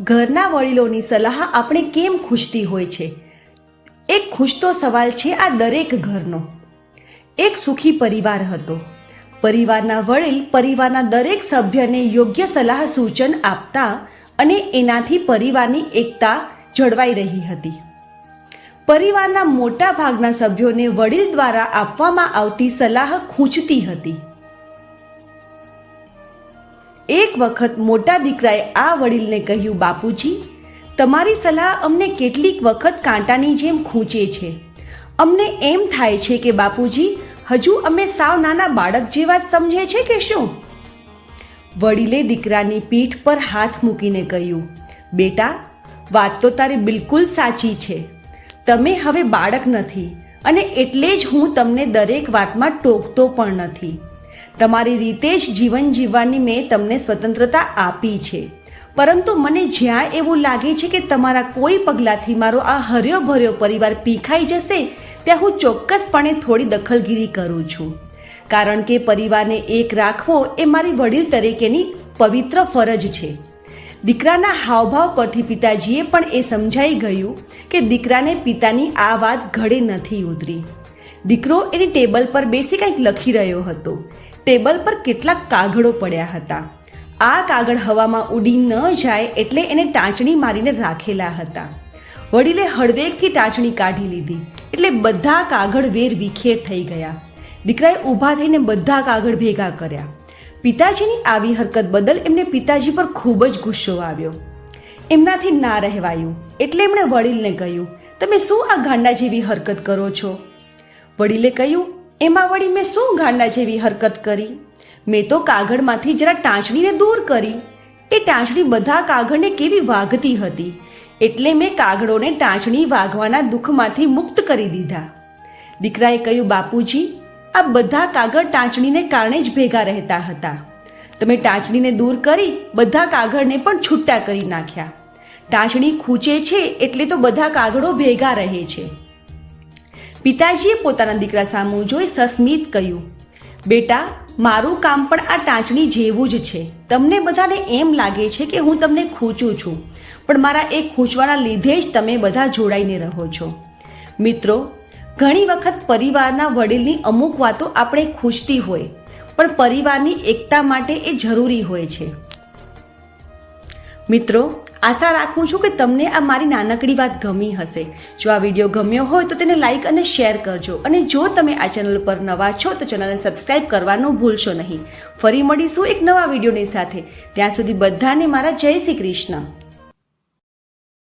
ઘરના વડીલોની સલાહ આપણે કેમ ખૂંચતી હોય છે? એક ખૂંચતો સવાલ છે આ દરેક ઘરનો. એક સુખી પરિવાર હતો. પરિવારના વડીલ પરિવારના દરેક સભ્યને યોગ્ય સલાહ સૂચન આપતા અને એનાથી પરિવારની એકતા જળવાઈ રહી હતી. પરિવારના મોટા ભાગના સભ્યોને વડીલ દ્વારા આપવામાં આવતી સલાહ ખૂંચતી હતી. એક વખત મોટા દીકરાએ આ વડીલને કહ્યું, બાપુજી, તમારી સલાહ અમને કેટલીક વખત કાંટાની જેમ ખૂંચે છે. અમને એમ થાય છે કે, બાપુજી, હજુ અમે સાવ નાના બાળક જેવા જ સમજે છે કે શું? વડીલે દીકરાની પીઠ પર હાથ મૂકીને કહ્યું, બેટા, વાત તો તારી બિલકુલ સાચી છે. તમે હવે બાળક નથી અને એટલે જ હું તમને દરેક વાતમાં ટોકતો પણ નથી. તમારી રીતે જ જીવન જીવવાની મેં તમને સ્વતંત્રતા આપી છે. પરંતુ મને જ્યાં એવું લાગે છે કે તમારા કોઈ પગલાંથી મારો આ હર્યો ભર્યો પરિવાર પીખાઈ જશે, ત્યાં હું ચોક્કસપણે થોડી દખલગીરી કરું છું. કારણ કે પરિવારને એક રાખવો એ મારી વડીલ તરીકેની પવિત્ર ફરજ છે. દીકરાના હાવભાવ પરથી પિતાજીએ પણ એ સમજાઈ ગયું કે દીકરાને પિતાની આ વાત ઘડે નથી ઉતરી. દીકરો એની ટેબલ પર બેસી કંઈક લખી રહ્યો હતો. ટેબલ પર કેટલાક કાગળો પડ્યા હતા. આ કાગળ હવામાં ઉડી ન જાય એટલે એને ટાંચણી મારીને રાખેલા હતા. વડીલે હળવેકથી ટાંચણી કાઢી લીધી. એટલે બધા કાગળ વેર વિખેર થઈ ગયા. દીકરાએ ઊભા થઈને બધા કાગળ ભેગા કર્યા. પિતાજીની આવી હરકત બદલ એમને પિતાજી પર ખૂબ જ ગુસ્સો આવ્યો. એમનાથી ના રહેવાયું. એટલે એમણે વડીલને કહ્યું, તમે શું આ ગાંડા જેવી હરકત કરો છો? વડીલે કહ્યું એમાં વળી મેં શું ગાંડા જેવી હરકત કરી? મેં તો કાગળમાંથી જરા ટાંચણીને દૂર કરી. એ ટાંચણી બધા કાગળને કેવી વાગતી હતી? એટલે મેં કાગળોને ટાંચણી વાગવાના દુઃખમાંથી મુક્ત કરી દીધા. દીકરાએ કહ્યું, બાપુજી, આ બધા કાગળ ટાંચણીને કારણે જ ભેગા રહેતા હતા. તમે ટાંચણીને દૂર કરી બધા કાગળને પણ છૂટા કરી નાખ્યા. ટાંચણી ખૂંચે છે એટલે તો બધા કાગળો ભેગા રહે છે. પિતાજીએ પોતાના દીકરા સામું જોઈ સસ્મિત કહ્યું, બેટા, મારું કામ પણ આ ટાંચણી જેવું જ છે. તમને બધાને એમ લાગે છે કે હું તમને ખૂંચું છું, પણ મારા એ ખૂંચવાના લીધે જ તમે બધા જોડાઈને રહો છો. મિત્રો, ઘણી વખત પરિવારના વડીલની અમુક વાતો આપણે ખૂંચતી હોય, પણ પરિવારની એકતા માટે એ જરૂરી હોય છે. મિત્રો આશા રાખું છું કે તમને આ મારી નાનકડી વાત ગમી હશે. જો આ વીડિયો ગમ્યો હોય તો તેને લાઈક અને શેર કરજો. અને જો તમે આ ચેનલ પર નવા છો તો ચેનલને સબસ્ક્રાઇબ કરવાનું ભૂલશો નહીં. ફરી મળીશું એક નવા વિડીયોની સાથે. ત્યાં સુધી બધાને મારા જય શ્રી કૃષ્ણ.